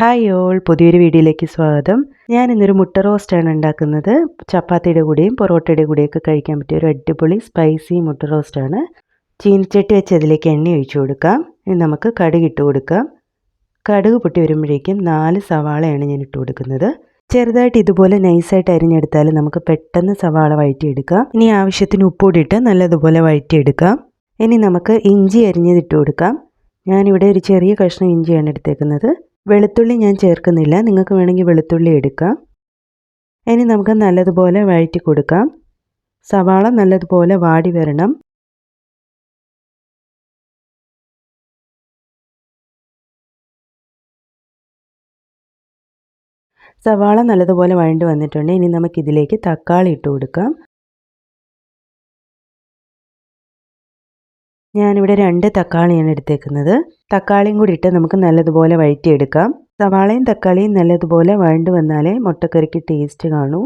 Hi all പുതിയൊരു വീഡിയോയിലേക്ക് സ്വാഗതം. ഞാൻ ഇന്നൊരു മുട്ട റോസ്റ്റാണ് ഉണ്ടാക്കുന്നത്. ചപ്പാത്തിയുടെ കൂടെയും പൊറോട്ടയുടെ കൂടെയൊക്കെ കഴിക്കാൻ പറ്റിയ ഒരു അടിപൊളി സ്പൈസി മുട്ട റോസ്റ്റാണ് ചീനിച്ചട്ടി വെച്ച് അതിലേക്ക് എണ്ണ ഒഴിച്ചു കൊടുക്കാം. ഇനി നമുക്ക് കടുക് ഇട്ട് കൊടുക്കാം. കടുക് പൊട്ടി വരുമ്പോഴേക്കും നാല് സവാളയാണ് ഞാൻ ഇട്ട് കൊടുക്കുന്നത്. ചെറുതായിട്ട് ഇതുപോലെ നൈസായിട്ട് അരിഞ്ഞെടുത്താൽ നമുക്ക് പെട്ടെന്ന് സവാള വഴറ്റിയെടുക്കാം. ഇനി ആവശ്യത്തിന് ഉപ്പൂടിയിട്ട് നല്ലതുപോലെ വഴറ്റിയെടുക്കാം. ഇനി നമുക്ക് ഇഞ്ചി അരിഞ്ഞതിട്ട് കൊടുക്കാം. ഞാനിവിടെ ഒരു ചെറിയ കഷ്ണം ഇഞ്ചിയാണ് എടുത്തേക്കുന്നത്. വെളുത്തുള്ളി ഞാൻ ചേർക്കുന്നില്ല. നിങ്ങൾക്ക് വേണമെങ്കിൽ വെളുത്തുള്ളി എടുക്കാം. ഇനി നമുക്ക് നല്ലതുപോലെ വഴറ്റി കൊടുക്കാം. സവാള നല്ലതുപോലെ വാടി വരണം. സവാള നല്ലതുപോലെ വഴണ്ട് വന്നിട്ടുണ്ട്. ഇനി നമുക്കിതിലേക്ക് തക്കാളി ഇട്ട് കൊടുക്കാം. ഞാനിവിടെ രണ്ട് തക്കാളിയാണ് എടുത്തേക്കുന്നത്. തക്കാളിയും കൂടി ഇട്ട് നമുക്ക് നല്ലതുപോലെ വഴറ്റിയെടുക്കാം. സവാളയും തക്കാളിയും നല്ലതുപോലെ വഴണ്ട് വന്നാലേ മുട്ടക്കറിക്ക് ടേസ്റ്റ് കാണൂ.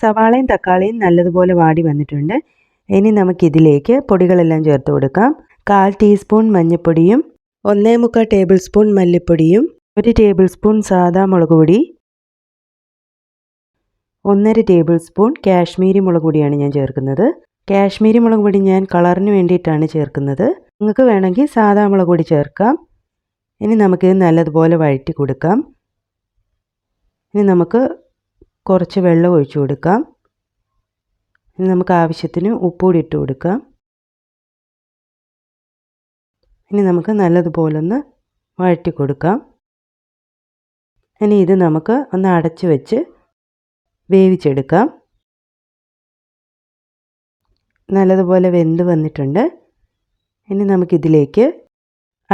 സവാളയും തക്കാളിയും നല്ലതുപോലെ വാടി വന്നിട്ടുണ്ട്. ഇനി നമുക്കിതിലേക്ക് പൊടികളെല്ലാം ചേർത്ത് കൊടുക്കാം. കാൽ ടീസ്പൂൺ മഞ്ഞൾപ്പൊടിയും ഒന്നേ മുക്കാൽ ടേബിൾ സ്പൂൺ മല്ലിപ്പൊടിയും ഒരു ടേബിൾ സ്പൂൺ സാദാ മുളക് പൊടി ഒന്നര ടേബിൾ സ്പൂൺ കാശ്മീരി മുളക് പൊടിയാണ് ഞാൻ ചേർക്കുന്നത്. കാശ്മീരി മുളക് പൊടി ഞാൻ കളറിന് വേണ്ടിയിട്ടാണ് ചേർക്കുന്നത്. നിങ്ങൾക്ക് വേണമെങ്കിൽ സാധാ മുളക് പൊടി ചേർക്കാം. ഇനി നമുക്കിത് നല്ലതുപോലെ വഴറ്റി കൊടുക്കാം. ഇനി നമുക്ക് കുറച്ച് വെള്ളം ഒഴിച്ചു കൊടുക്കാം. ഇനി നമുക്ക് ആവശ്യത്തിന് ഉപ്പുകൂടി ഇട്ട് കൊടുക്കാം. ഇനി നമുക്ക് നല്ലതുപോലെ ഒന്ന് വഴറ്റി കൊടുക്കാം. ഇനി ഇത് നമുക്ക് ഒന്ന് അടച്ച് വെച്ച് വേവിച്ചെടുക്കാം. നല്ലതുപോലെ വെന്ത് വന്നിട്ടുണ്ട്. ഇനി നമുക്കിതിലേക്ക്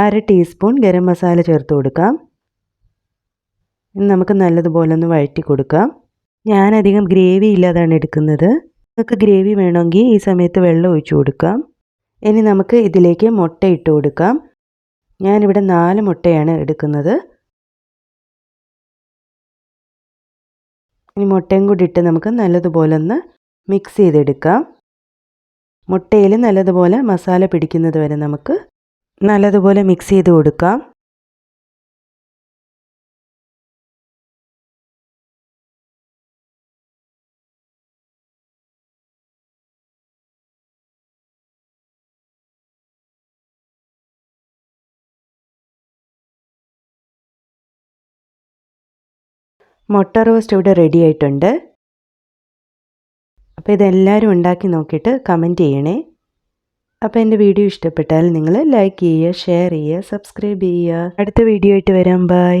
അര ടീസ്പൂൺ ഗരം മസാല ചേർത്ത് കൊടുക്കാം. ഇനി നമുക്ക് നല്ലതുപോലെ ഒന്ന് വഴറ്റി കൊടുക്കാം. ഞാനധികം ഗ്രേവി ഇല്ലാതാണ് എടുക്കുന്നത്. നിങ്ങൾക്ക് ഗ്രേവി വേണമെങ്കിൽ ഈ സമയത്ത് വെള്ളം ഒഴിച്ചു കൊടുക്കാം. ഇനി നമുക്ക് ഇതിലേക്ക് മുട്ട ഇട്ട് കൊടുക്കാം. ഞാനിവിടെ നാല് മുട്ടയാണ് എടുക്കുന്നത്. ഇനി മുട്ടയും കൂടി ഇട്ട് നമുക്ക് നല്ലതുപോലെ ഒന്ന് മിക്സ് ചെയ്തെടുക്കാം. മുട്ടയിൽ നല്ലതുപോലെ മസാല പിടിക്കുന്നത് വരെ നമുക്ക് നല്ലതുപോലെ മിക്സ് ചെയ്ത് കൊടുക്കാം. മുട്ട റോസ്റ്റ് ഇവിടെ റെഡി ആയിട്ടുണ്ട്. അപ്പോൾ ഇതെല്ലാവരും ഉണ്ടാക്കി നോക്കിയിട്ട് കമന്റ് ചെയ്യണേ. അപ്പോൾ എന്റെ വീഡിയോ ഇഷ്ടപ്പെട്ടാൽ നിങ്ങൾ ലൈക്ക് ചെയ്യുക ഷെയർ ചെയ്യുക സബ്സ്ക്രൈബ് ചെയ്യുക. അടുത്ത വീഡിയോ ആയിട്ട് വരാം. ബൈ